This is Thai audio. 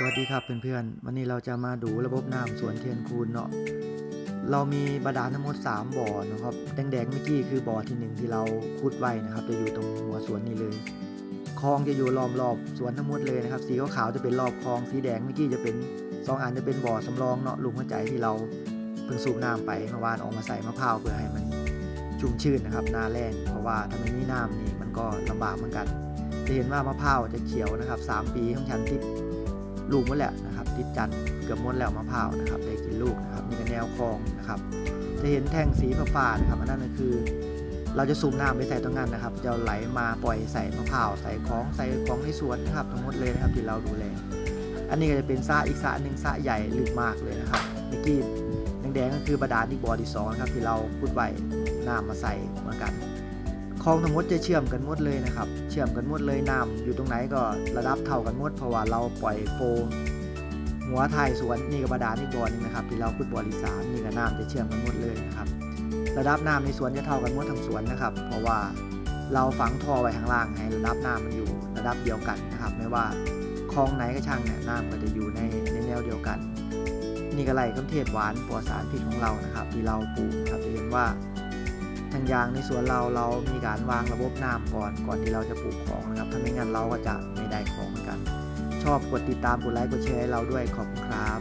สวัสดีครับเพื่อนๆ วันนี้เราจะมาดูระบบน้ำสวนเทียนคูนเนาะ เรามีบาดาลทั้งหมด 3 บ่อนะครับ แดงๆเมื่อกี้คือบ่อที่หนึ่งที่เราขุดไว้นะครับ จะอยู่ตรงหัวสวนนี่เลย คลองจะอยู่รอบรอบๆสวนทั้งหมดเลยนะครับ สีขาวๆจะเป็นรอบคลอง สีแดงเมื่อกี้จะเป็นสองอันจะเป็นบ่อสำรองเนาะลุงหัวใจที่เราเพิ่งสูบน้ำไปเมื่อวานออกมาใส่มะพร้าวเพื่อให้มันชุ่มชื่นนะครับหนาแรงเพราะว่าถ้าไม่มีน้ำนี่มันก็ลำบากเหมือนกัน จะเห็นว่ามะพร้าวจะเขียวนะครับสามปีของฉันติด ลูกหมดแล้วนะครับ ติดจันเกือบหมดแล้วมะพร้าวนะครับได้กินลูกนะครับนี่ก็แนวคลองนะครับจะเห็นแท่งสีฟ้าๆนะครับอันนั้นก็คือ เราจะสูบน้ำไปใส่ตรงนั้นนะครับ จะไหลมาปล่อยใส่มะพร้าวใส่ของใส่ของในสวนนะครับทั้งหมดเลยนะครับที่เราดูแลอันนี้ก็จะเป็นสระอีกสระหนึ่งสระใหญ่ลึกมากเลยนะครับเมื่อกี้แดงๆก็คือบาดาลที่บอที่สองนะครับที่เราพุดไว้น้ำมาใส่เหมือนกัน คลองทั้งหมดจะเชื่อมกันหมดเลยนะครับ เชื่อมกันหมดเลยน้ำอยู่ตรงไหนก็ระดับเท่ากันหมดเพราะว่าเราปล่อยโฟหัวท้ายสวนนี่กับบาดาลนี่บอหนึงนะครับ ที่เราพุดบ่อที่สามนี่กับน้ำจะเชื่อมกันหมดเลยนะครับ ระดับน้ำในสวนจะเท่ากันหมดทั้งสวนนะครับ เพราะว่าเราฝังท่อไว้ข้างล่างให้ระดับน้ำมันอยู่ระดับเดียวกันนะครับ ไม่ว่าคลองไหนก็ช่างเนี่ยน้ำก็จะอยู่ในในแนวเดียวกัน นี่ก็ไล่กัเทศหวานปลอดสารพิษของเรานะครับ ที่เราปลูกนะครับจะเห็นว่า ทางยางในสวนเราเรามีการวางระบบน้ำก่อนก่อนที่เราจะปลูกของนะครับถ้าไม่งั้นเราก็จะไม่ได้ของเหมือนกัน ชอบกดติดตามกดไลค์กดแชร์ให้เราด้วยขอบคุณครับ